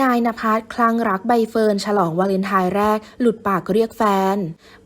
นายนภัสคลั่งรักใบเฟิร์นฉลองวาเลนไทน์แรก หลุดปากเรียกแฟน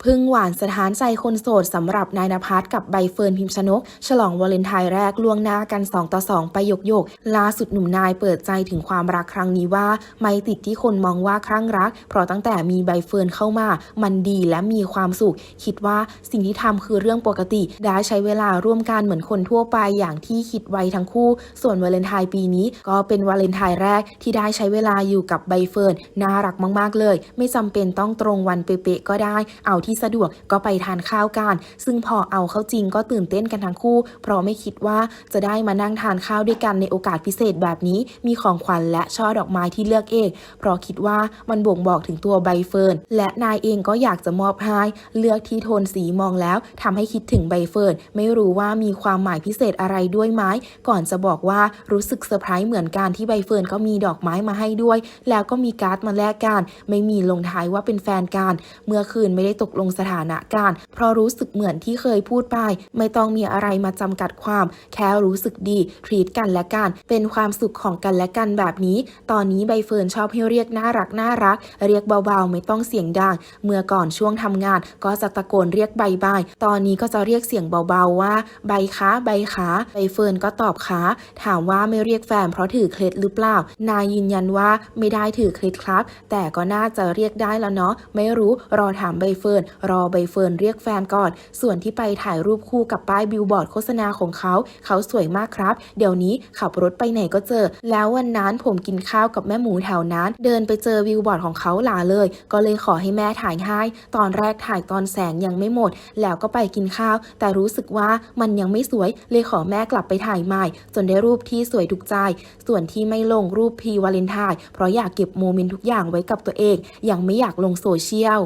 พึ่งหวานสถานใจคนโสดสำหรับนายนภัสกับใบเฟิร์นพิมพ์ชนก ฉลองวาเลนไทน์แรกล่วงหน้ากัน 2 ต่อ 2 ไปยกยกล่าสุดหนุ่มนายเปิดใจถึงความรักครั้งนี้ว่า ไม่ติดที่คนมองว่าคลั่งรัก เพราะตั้งแต่มีใบเฟิร์นเข้ามา มันดีและมีความสุข คิดว่าสิ่งที่ทำคือเรื่องปกติได้ใช้เวลาร่วมกันเหมือนคนทั่วไปอย่างที่คิดไว้ทั้งคู่ ส่วนวาเลนไทน์ปีนี้ ก็เป็นวาเลนไทน์แรกที่ได้ใช้เวลาลาอยู่กับใบเฟิร์นน่ารักมากๆเลย ไม่จำเป็นต้องตรงวันเป๊ะๆก็ได้ เอาที่สะดวกก็ไปทานข้าวกัน ซึ่งพอเอาเข้าจริงก็ตื่นเต้นกันทั้งคู่ เพราะไม่คิดว่าจะได้มานั่งทานข้าวด้วยกันในโอกาสพิเศษแบบนี้ มีของขวัญและช่อดอกไม้ที่เลือกเอง เพราะคิดว่ามันบ่งบอกถึงตัวใบเฟิร์นและนายเองก็อยากจะมอบให้เลือกที่โทนสีมองแล้วทำให้คิดถึงใบเฟิร์นไม่รู้ว่ามีความหมายพิเศษอะไรด้วยไหมก่อนจะบอกว่ารู้สึกเซอร์ไพรส์เหมือนกันที่ใบเฟิร์นก็มีดอกไม้มาให้ด้วย แล้วก็มีการ์ดมาแลกกัน ไม่มีลงท้ายว่าเป็นแฟนกัน เมื่อคืนไม่ได้ตกลงสถานะกัน เพราะรู้สึกเหมือนที่เคยพูดไป ไม่ต้องมีอะไรมาจำกัดความ แค่รู้สึกดีทรีตกันและกัน เป็นความสุขของกันและกันแบบนี้ ตอนนี้ใบเฟิร์นชอบให้เรียกน่ารักน่ารัก เรียกเบาๆ ไม่ต้องเสียงดัง เมื่อก่อนช่วงทำงาน ก็จะตะโกนเรียกใบใบายตอนนี้ก็จะเรียกเสียงเบาๆว่า ใบขาใบขาใบเฟิร์นก็ตอบขาถามว่าไม่เรียกแฟนเพราะถือเคล็ดหรือเปล่านายยืนยันว่าไม่ได้ถือเคล็ดครับ แต่ก็น่าจะเรียกได้แล้วเนาะไม่รู้รอถามใบเฟิร์นรอใบเฟิร์นเรียกแฟนก่อน ส่วนที่ไปถ่ายรูปคู่กับป้ายบิลบอร์ดโฆษณาของเขาเขาสวยมากครับ เดี๋ยวนี้ขับรถไปไหนก็เจอ แล้ววันนั้นผมกินข้าวกับแม่หมูแถวนั้น เดินไปเจอบิลบอร์ดของเขาหลาเลย ก็เลยขอให้แม่ถ่ายให้ ตอนแรกถ่ายตอนแสงยังไม่หมด แล้วก็ไปกินข้าว แต่รู้สึกว่ามันยังไม่สวย เลยขอแม่กลับไปถ่ายใหม่ จนได้รูปที่สวยถูกใจ ส่วนที่ไม่ลงรูปพีวาเลนไทนเพราะอยากเก็บโมเมนต์ทุกอย่างไว้กับตัวเอง ยังไม่อยากลงโซเชียล